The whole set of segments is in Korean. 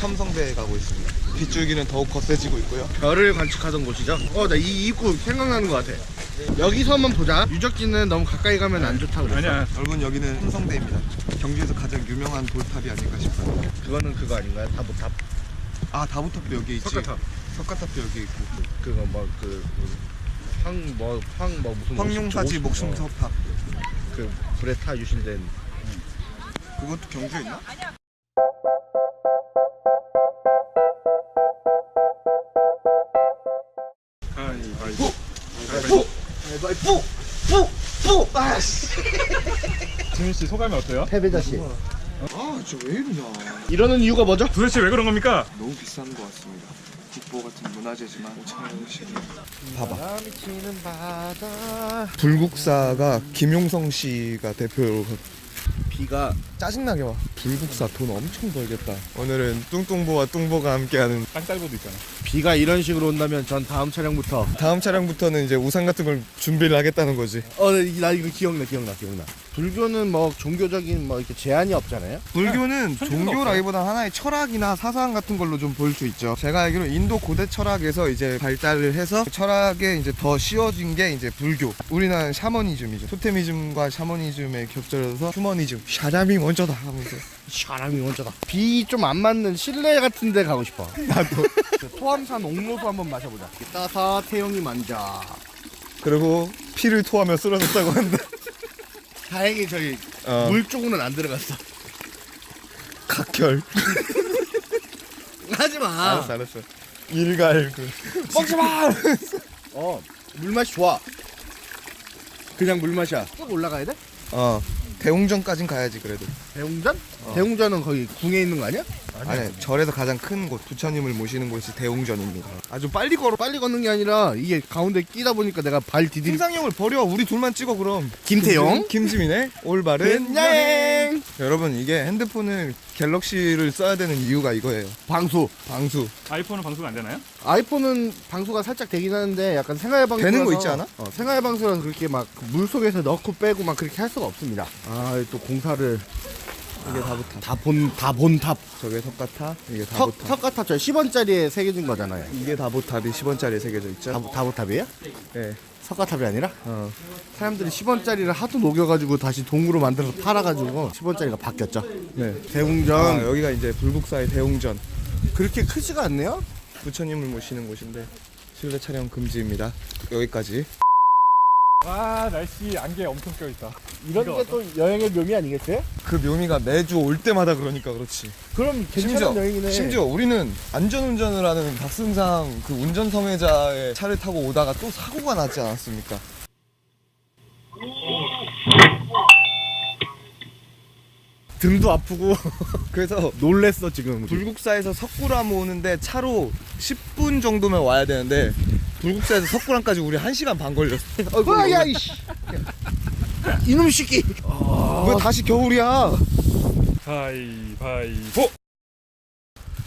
첨성대에 가고 있습니다. 빗줄기는 더욱 거세지고 있고요. 별을 관측하던 곳이죠. 어, 나 이 입구 생각나는 것 같아. 여기서만 보자. 유적지는 너무 가까이 가면 안 좋다고 그랬어. 아니야 여러분 여기는 첨성대입니다. 경주에서 가장 유명한 돌탑이 아닐까 싶어요. 그거는 그거 아닌가요? 다보탑. 아 다부탑도 여기 있지. 석가탑. 석가탑도 여기 있고. 그거 뭐그 황뭐황뭐 무슨 황룡사지 50, 목숨석탑. 어, 그 불에 타 유신된 그것도 경주에 있나? 아씨. 지민 씨 소감이 어때요? 패배자 씨. 아, 저 왜 이러냐. 이러는 이유가 뭐죠? 도대체 왜 그런 겁니까? 너무 비싼 것 같습니다. 국보 같은 문화재지만 5천 원씩. 봐봐. 미치는 바다. 불국사가 김용성 씨가 대표로 비가 짜증나게 와. 불국사 돈 엄청 벌겠다. 오늘은 뚱뚱보와 뚱보가 함께하는 땅딸보도 있잖아 비가 이런 식으로 온다면 전 다음 차량부터 다음 차량부터는 이제 우산 같은 걸 준비를 하겠다는 거지. 어 나 이거 기억나 기억나 기억나. 불교는 뭐 종교적인 뭐 이렇게 제한이 없잖아요. 불교는 천주교가 종교라기보다 하나의 철학이나 사상 같은 걸로 좀 볼 수 있죠. 제가 알기로 인도 고대 철학에서 이제 발달을 해서 철학에 이제 더 씌워진 게 이제 불교. 우리나라는 샤머니즘이죠. 토테미즘과 샤머니즘의 겹쳐져서 휴머니즘. 샤람이 먼저다 하면서. 사람이 먼저다. 비 좀 안 맞는 실내 같은 데 가고 싶어. 나도. 토암산 옥로수 한번 마셔보자. 따사 태영이 만자. 그리고 피를 토하며 쓰러졌다고 한다. 다행히 저기 어, 물 쪽으로는 안 들어갔어. 각혈. 하지 마. 알았어 알았어. 일갈 그. 먹지 마. 어, 물 맛이 좋아. 그냥 물 맛이야. 쭉 올라가야 돼? 어. 대웅전까진 가야지 그래도. 대웅전? 대웅전은 거기 궁에 있는 거 아니야? 아니 절에서 가장 큰 곳 부처님을 모시는 곳이 대웅전입니다. 아주 빨리 걸어. 빨리 걷는 게 아니라 이게 가운데 끼다 보니까 내가 발 디딜. 김상형을 버려. 우리 둘만 찍어 그럼. 김태용. 김지민의 올바른 여행. 여러분 이게 핸드폰을 갤럭시를 써야 되는 이유가 이거예요. 방수. 방수. 아이폰은 방송 안 되나요? 아이폰은 방수가 살짝 되긴 하는데 약간 생활 방수 되는 거 있지 않아? 어, 생활 방수라서 그렇게 막 물 속에서 넣고 빼고 막 그렇게 할 수가 없습니다. 아 또 공사를 이게 다부탑. 다본 다본탑 저게 석가탑. 이게 석 다부탑. 석가탑 저 10원짜리에 새겨진 거잖아요. 이게 다부탑이 10원짜리에 새겨져 있죠. 다, 다보탑이에요? 예. 석가탑이 아니라? 어. 사람들이 10원짜리를 하도 녹여가지고 다시 동으로 만들어서 팔아가지고 10원짜리가 바뀌었죠. 네. 대웅전 아, 여기가 이제 불국사의 대웅전. 그렇게 크지가 않네요. 부처님을 모시는 곳인데 실내 촬영 금지입니다. 여기까지. 와 날씨 안개 엄청 껴있다 이런 이거 게 또 여행의 묘미 아니겠어요? 그 묘미가 매주 올 때마다 그러니까 그렇지. 그럼 심지어 괜찮은 여행이네. 심지어 우리는 안전운전을 하는 박승상 그 운전성애자의 차를 타고 오다가 또 사고가 났지 않았습니까? 등도 아프고 그래서 놀랬어 지금. 불국사에서 석굴암 오는데 차로 10분 정도면 와야 되는데 불국사에서 석굴암까지 우리 1시간 반 걸렸어. 아, 야 이씨. 이놈 새끼. 왜 다시 겨울이야? 가위바위보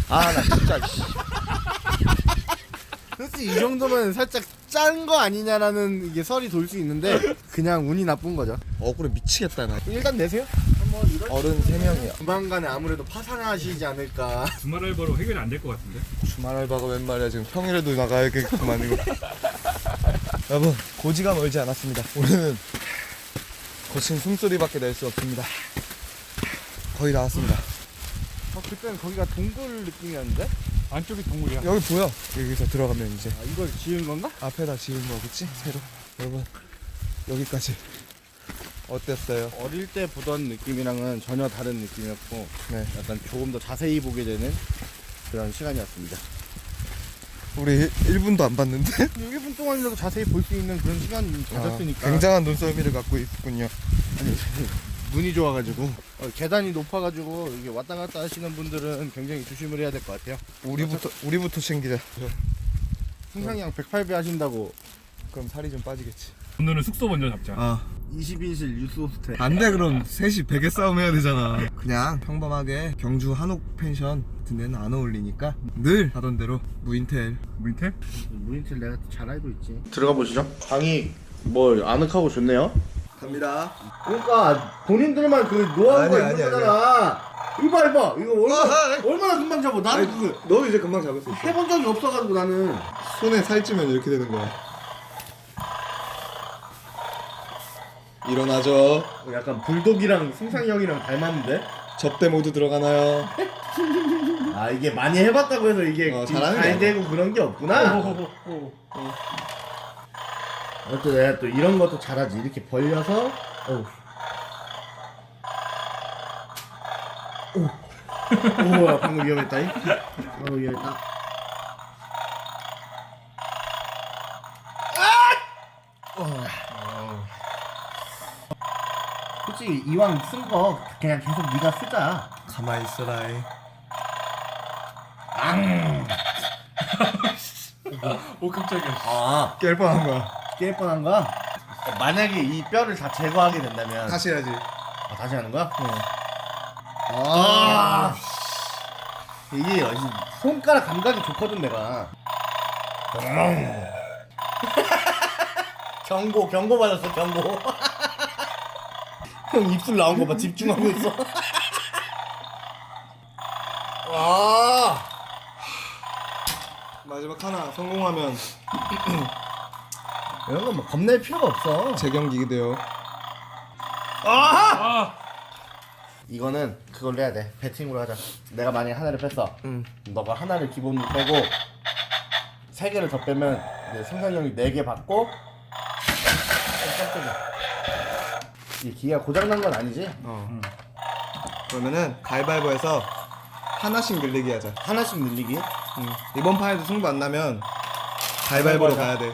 아 나 진짜 씨. 솔직히 이 정도면 살짝 짠 거 아니냐라는 이게 설이 돌 수 있는데 그냥 운이 나쁜 거죠. 억울해 미치겠다 나. 일단 내세요. 이런 어른 3명이야. 조만간에 아무래도 파산하시지 않을까. 주말 알바로 해결이 안 될 것 같은데 주말 알바가 웬 말이야 지금 평일에도 나가야겠구만 이거. 여러분 고지가 멀지 않았습니다. 오늘은 거친 숨소리밖에 낼 수 없습니다. 거의 다 왔습니다. 어, 그때는 거기가 동굴 느낌이었는데? 안쪽이 동물이야 여기 보여. 여기서 들어가면 이제 아, 이걸 지은 건가? 앞에다 지은 거겠지 새로. 여러분 여기까지 어땠어요? 어릴 때 보던 느낌이랑은 전혀 다른 느낌이었고 네. 약간 조금 더 자세히 보게 되는 그런 시간이었습니다. 우리 1분도 안 봤는데 1분 동안이라도 자세히 볼 수 있는 그런 시간 가졌으니까 아, 굉장한 눈썰미를 갖고 있군요. 눈이 좋아가지고 어, 계단이 높아가지고 이게 왔다 갔다 하시는 분들은 굉장히 조심을 해야 될 것 같아요. 우리부터 우리부터 챙기자. 승상이 형 108배 하신다고 그럼 살이 좀 빠지겠지. 오늘은 숙소 먼저 잡자 아 20인실 유스 호스텔 안돼 그럼 셋이 베개 싸움 해야 되잖아 그냥 평범하게 경주 한옥 펜션 같은 데는 안 어울리니까 늘 하던 대로 무인텔 무인텔? 무인텔 내가 잘 알고 있지. 들어가 보시죠. 방이 뭐 아늑하고 좋네요. 갑니다 그러니까 본인들만 그 노하우가 아니, 있는 아니, 거잖아. 이봐 이봐 이거 얼마나 아, 얼마나 금방 잡아 나는 그 너도 이제 금방 잡을 수 있어. 해본 적이 없어가지고 나는 손에 살찌면 이렇게 되는 거야. 일어나죠. 약간 불독이랑 승상이 형이랑 닮았는데 접대 모두 들어가나요? 아 이게 많이 해봤다고 해서 이게 어, 잘하는 게 잘 아니야. 되고 그런 게 없구나 또 내가 또 이런 것도 잘하지 이렇게 벌려서 어우 오. 오, 방금 위험했다. 이. 방금 위험했다. 솔직히 이왕 쓴 거 그냥 계속 네가 쓰자. 가만히 있어라. 이. 오 깜짝이야. 아, 깰 뻔한 거야. 깰 뻔한 거야? 만약에 이 뼈를 다 제거하게 된다면 다시 해야지. 아, 다시 하는 거야? 아, 이게 이 손가락 감각이 좋거든 내가. 경고, 경고 받았어, 경고. 형 입술 나온 거 봐, 집중하고 있어. 아, 마지막 하나 성공하면 이런 건뭐 겁낼 필요가 없어. 재경기게 돼요. 아! 이거는 그걸로 해야 돼. 배팅으로 하자. 내가 만약에 하나를 뺐어. 응. 너가 하나를 기본으로 빼고 세 개를 더 빼면 내 승상이 형이 네개 받고 어, 깜짝이야. 이 기가 고장 난 건 아니지? 어. 그러면은 가위바위보해서 하나씩 늘리기 하자. 하나씩 늘리기. 응. 이번 판에도 승부 안 나면 가위바위보로 가야 돼.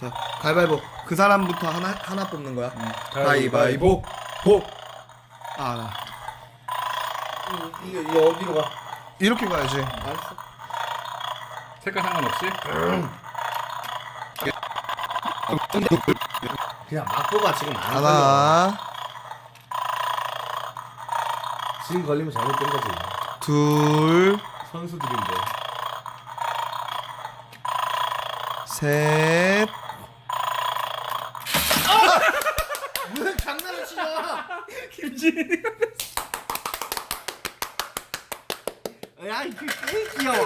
자, 가위바위보. 그 사람부터 하나 하나 뽑는 거야. 가위바위보. 보. 아, 나. 이거 이거 어디로 가? 이렇게 가야지. 알았어. 색깔 상관없이? 그냥 막 뽑아 지금 안 걸려. 하나, 지금 걸리면 잘못된 거지. 둘, 선수들인데. 셋. 왜 장난을 치냐? 김진이. 야, 이게 꽤 귀여워.